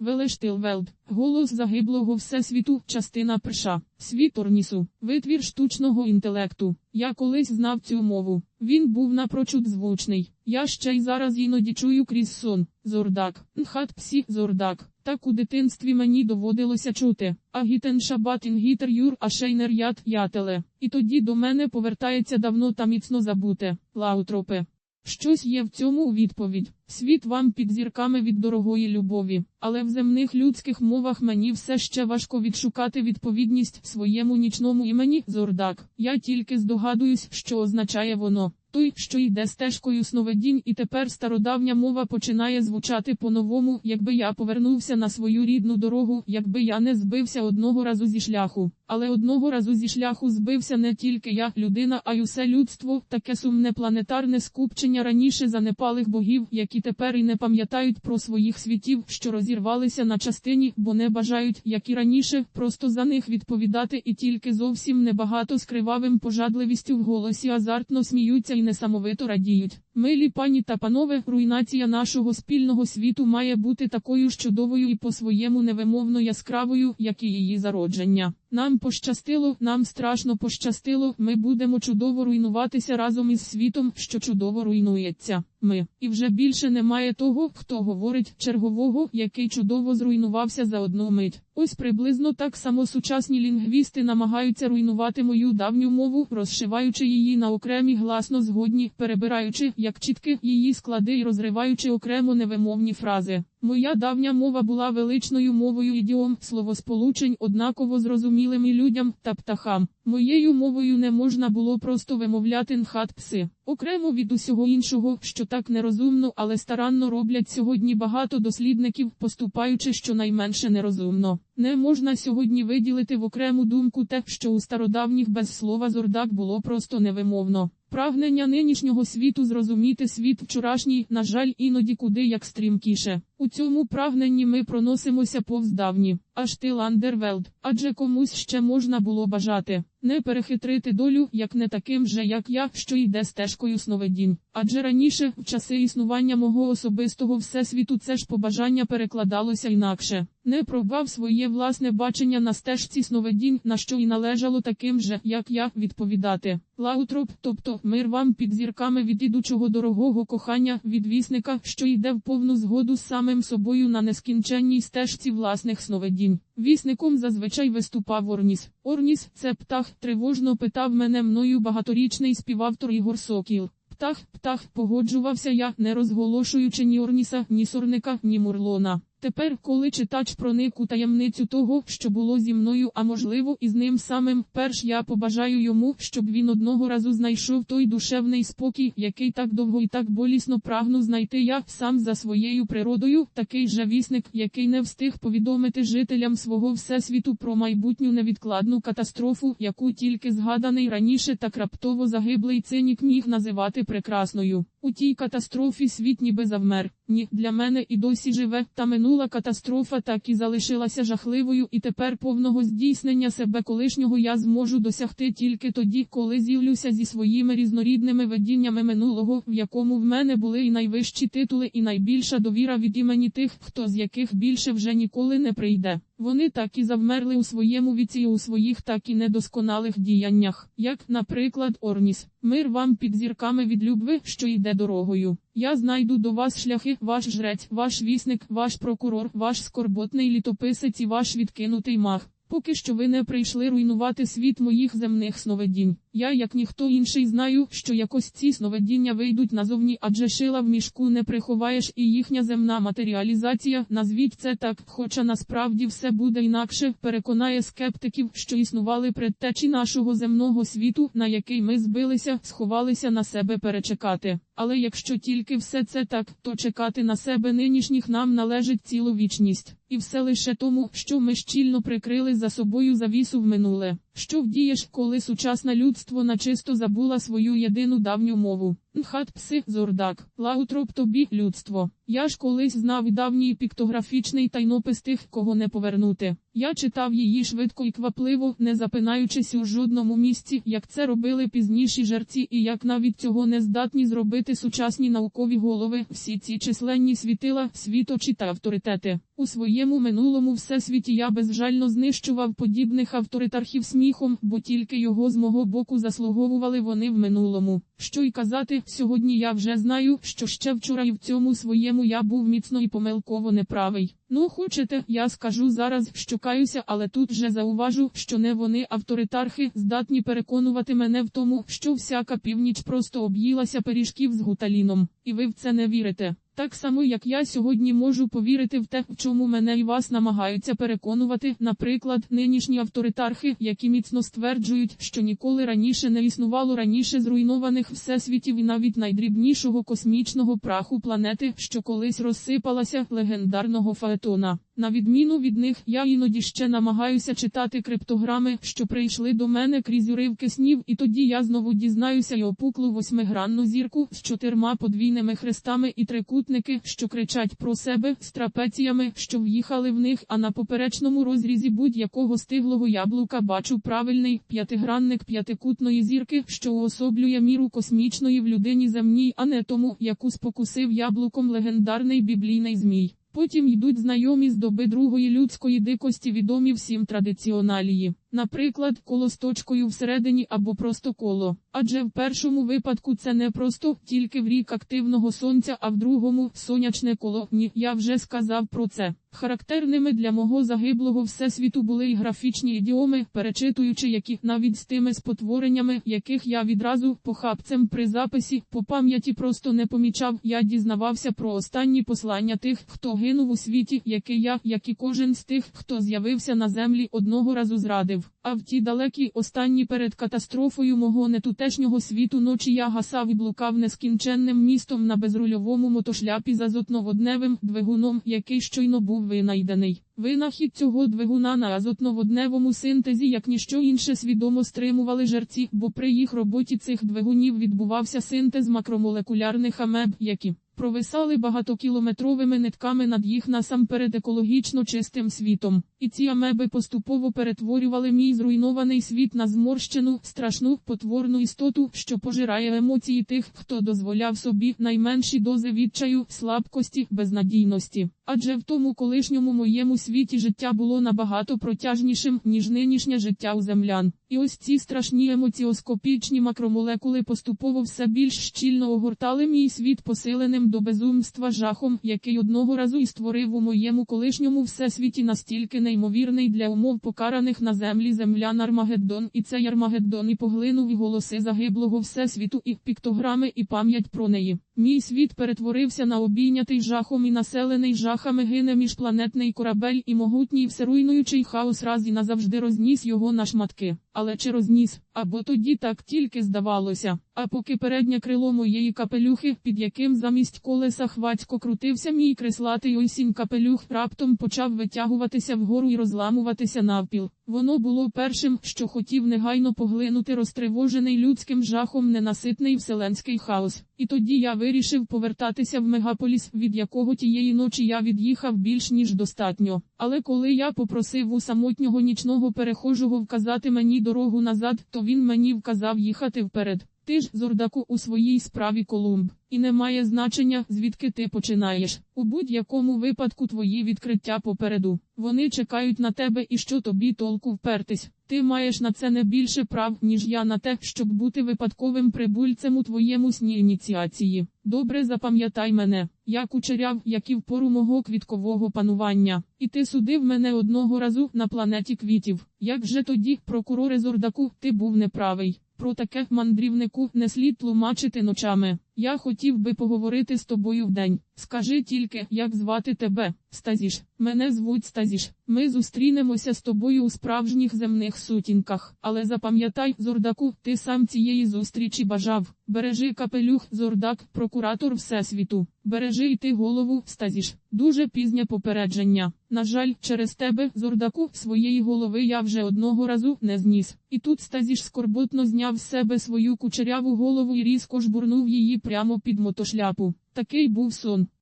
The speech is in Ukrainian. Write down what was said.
Велештилвелд, голос загиблого всесвіту, частина перша. Світ Орнісу, витвір штучного інтелекту. Я колись знав цю мову. Він був напрочуд звучний. Я ще й зараз іноді чую крізь сон. Зордак, нхат псі, зордак. Так у дитинстві мені доводилося чути. Агітен шабат інгітер юр ашейнер ят ятеле. І тоді до мене повертається давно та міцно забуте. Лаутропе. Щось є в цьому відповідь. Світ вам під зірками від дорогої любові, але в земних людських мовах мені все ще важко відшукати відповідність своєму нічному імені Зордак. Я тільки здогадуюсь, що означає воно. Той, що йде стежкою сновидінь, і тепер стародавня мова починає звучати по-новому, якби я повернувся на свою рідну дорогу, якби я не збився одного разу зі шляху. Але одного разу зі шляху збився не тільки я, людина, а й усе людство, таке сумне планетарне скупчення раніше занепалих богів, які тепер і не пам'ятають про своїх світів, що розірвалися на частині, бо не бажають, як і раніше, просто за них відповідати, і тільки зовсім небагато з кривавим пожадливістю в голосі азартно сміються і несамовито радіють. Милі пані та панове, руйнація нашого спільного світу має бути такою ж чудовою і по-своєму невимовно яскравою, як і її зародження. Нам пощастило, нам страшно пощастило, ми будемо чудово руйнуватися разом із світом, що чудово руйнується. Ми. І вже більше немає того, хто говорить чергового, який чудово зруйнувався за одну мить. Ось приблизно так само сучасні лінгвісти намагаються руйнувати мою давню мову, розшиваючи її на окремі гласно згодні, перебираючи, як чітки, її склади і розриваючи окремо невимовні фрази. Моя давня мова була величною мовою ідіом, словосполучень однаково зрозумілими людям та птахам. Моєю мовою не можна було просто вимовляти нхат пси. Окремо від усього іншого, що так нерозумно, але старанно роблять сьогодні багато дослідників, поступаючи щонайменше нерозумно. Не можна сьогодні виділити в окрему думку те, що у стародавніх без слова зордак було просто невимовно. Прагнення нинішнього світу зрозуміти світ вчорашній, на жаль, іноді куди як стрімкіше. У цьому прагненні ми проносимося повз давні, аж ти Ландервелд, адже комусь ще можна було бажати. Не перехитрити долю, як не таким же, як я, що йде стежкою сновидінь. Адже раніше, в часи існування мого особистого всесвіту, це ж побажання перекладалося інакше. Не пробав своє власне бачення на стежці сновидінь, на що й належало таким же, як я, відповідати. Лаутроп, тобто мир вам під зірками від ідучого дорогого кохання, відвісника, що йде в повну згоду з самим собою на нескінченній стежці власних сновидінь. Вісником зазвичай виступав Орніс. Орніс це птах, тривожно питав мене мною багаторічний співавтор Ігор Сокіл. Птах, птах, погоджувався я, не розголошуючи ні Орніса, ні сорника, ні мурлона. Тепер, коли читач проник у таємницю того, що було зі мною, а можливо, і з ним самим, перш я побажаю йому, щоб він одного разу знайшов той душевний спокій, який так довго і так болісно прагну знайти я сам за своєю природою, такий же вісник, який не встиг повідомити жителям свого всесвіту про майбутню невідкладну катастрофу, яку тільки згаданий раніше так раптово загиблий цинік міг називати прекрасною. У тій катастрофі світ ніби завмер. Ні, для мене і досі живе, та минула катастрофа так і залишилася жахливою, і тепер повного здійснення себе колишнього я зможу досягти тільки тоді, коли з'явлюся зі своїми різнорідними видіннями минулого, в якому в мене були і найвищі титули, і найбільша довіра від імені тих, хто з яких більше вже ніколи не прийде. Вони так і завмерли у своєму віці і у своїх так і недосконалих діяннях, як, наприклад, Орніс. Мир вам під зірками від любви, що йде дорогою. Я знайду до вас шляхи, ваш жрець, ваш вісник, ваш прокурор, ваш скорботний літописець і ваш відкинутий мах. Поки що ви не прийшли руйнувати світ моїх земних сновидінь. Я, як ніхто інший, знаю, що якось ці сновидіння вийдуть назовні, адже шила в мішку не приховаєш, і їхня земна матеріалізація, назвіть це так, хоча насправді все буде інакше, переконає скептиків, що існували предтечі нашого земного світу, на який ми збилися, сховалися на себе перечекати. Але якщо тільки все це так, то чекати на себе нинішніх нам належить цілу вічність. І все лише тому, що ми щільно прикрили за собою завісу в минуле. Що вдієш, коли сучасне людство начисто забула свою єдину давню мову? Нхат пси, зордак, лаутроп тобі, людство. Я ж колись знав давній піктографічний тайнопис тих, кого не повернути. Я читав її швидко і квапливо, не запинаючись у жодному місці, як це робили пізніші жерці, і як навіть цього не здатні зробити сучасні наукові голови, всі ці численні світила, світочі та авторитети. У своєму минулому всесвіті я безжально знищував подібних авторитархів сміхом, бо тільки його з мого боку заслуговували вони в минулому. Що й казати, сьогодні я вже знаю, що ще вчора і в цьому своєму я був міцно і помилково неправий. Ну, хочете, я скажу зараз, що каюся, але тут же зауважу, що не вони, авторитархи, здатні переконувати мене в тому, що всяка північ просто об'їлася пиріжків з гуталіном, і ви в це не вірите. Так само, як я сьогодні можу повірити в те, в чому мене і вас намагаються переконувати, наприклад, нинішні авторитархи, які міцно стверджують, що ніколи раніше не існувало раніше зруйнованих всесвітів і навіть найдрібнішого космічного праху планети, що колись розсипалася легендарного фаетона. На відміну від них, я іноді ще намагаюся читати криптограми, що прийшли до мене крізь уривки снів, і тоді я знову дізнаюся й опуклу восьмигранну зірку з чотирма подвійними хрестами і трикутники, що кричать про себе, з трапеціями, що в'їхали в них, а на поперечному розрізі будь-якого стиглого яблука бачу правильний п'ятигранник п'ятикутної зірки, що уособлює міру космічної в людині земній, а не тому, яку спокусив яблуком легендарний біблійний змій. Потім йдуть знайомі з доби другої людської дикості відомі всім традиціоналії. Наприклад, коло з точкою всередині або просто коло. Адже в першому випадку це не просто тільки в рік активного сонця, а в другому сонячне коло. Ні, я вже сказав про це. Характерними для мого загиблого всесвіту були і графічні ідіоми, перечитуючи які навіть з тими спотвореннями, яких я відразу похапцем при записі по пам'яті просто не помічав. Я дізнавався про останні послання тих, хто гинув у світі, який я, як і кожен з тих, хто з'явився на землі, одного разу зрадив. А в ті далекі останні перед катастрофою мого нетутешнього світу ночі я гасав і блукав нескінченним містом на безрульовому мотошляпі з азотноводневим двигуном, який щойно був винайдений. Винахід цього двигуна на азотноводневому синтезі, як ніщо інше свідомо стримували жерці, бо при їх роботі цих двигунів відбувався синтез макромолекулярних амеб, які провисали багатокілометровими нитками над їх насамперед екологічно чистим світом. І ці амеби поступово перетворювали мій зруйнований світ на зморщену, страшну, потворну істоту, що пожирає емоції тих, хто дозволяв собі найменші дози відчаю, слабкості, безнадійності. Адже в тому колишньому моєму світі життя було набагато протяжнішим, ніж нинішнє життя у землян. І ось ці страшні емоціоскопічні макромолекули поступово все більш щільно огортали мій світ посиленим до безумства жахом, який одного разу і створив у моєму колишньому всесвіті настільки неймовірний для умов покараних на землі землян Армагеддон, і цей Армагеддон і поглинув і голоси загиблого всесвіту, і піктограми, і пам'ять про неї. Мій світ перетворився на обійнятий жахом і населений жахами гине міжпланетний корабель, і могутній всеруйнуючий хаос раз і назавжди розніс його на шматки. Але чи розніс, або тоді так тільки здавалося. А поки переднє крило моєї капелюхи, під яким замість колеса хвацько крутився мій крислатий осінь капелюх, раптом почав витягуватися вгору і розламуватися навпіл. Воно було першим, що хотів негайно поглинути розтривожений людським жахом ненаситний вселенський хаос. І тоді я вирішив повертатися в мегаполіс, від якого тієї ночі я від'їхав більш ніж достатньо. Але коли я попросив у самотнього нічного перехожого вказати мені дорогу назад, то він мені вказав їхати вперед. Ти ж, Зордаку, у своїй справі Колумб, і не має значення, звідки ти починаєш. У будь-якому випадку твої відкриття попереду. Вони чекають на тебе і що тобі толку впертись. Ти маєш на це не більше прав, ніж я на те, щоб бути випадковим прибульцем у твоєму сні ініціації. Добре запам'ятай мене, я кучеряв, як і в пору мого квіткового панування, і ти судив мене одного разу на планеті квітів. Як же тоді, прокуроре Зордаку, ти був неправий. Про таке мандрівнику не слід тлумачити ночами. Я хотів би поговорити з тобою вдень. Скажи тільки, як звати тебе, Стазіш. Мене звуть Стазіш. Ми зустрінемося з тобою у справжніх земних сутінках. Але запам'ятай, Зордаку, ти сам цієї зустрічі бажав. Бережи капелюх, Зордак, прокуратор Всесвіту. Бережи й ти голову, Стазіш. Дуже пізнє попередження. На жаль, через тебе, Зордаку, своєї голови я вже одного разу не зніс. І тут Стазіш скорботно зняв з себе свою кучеряву голову і різко жбурнув її прямо під мотошляпу. Такий був сон.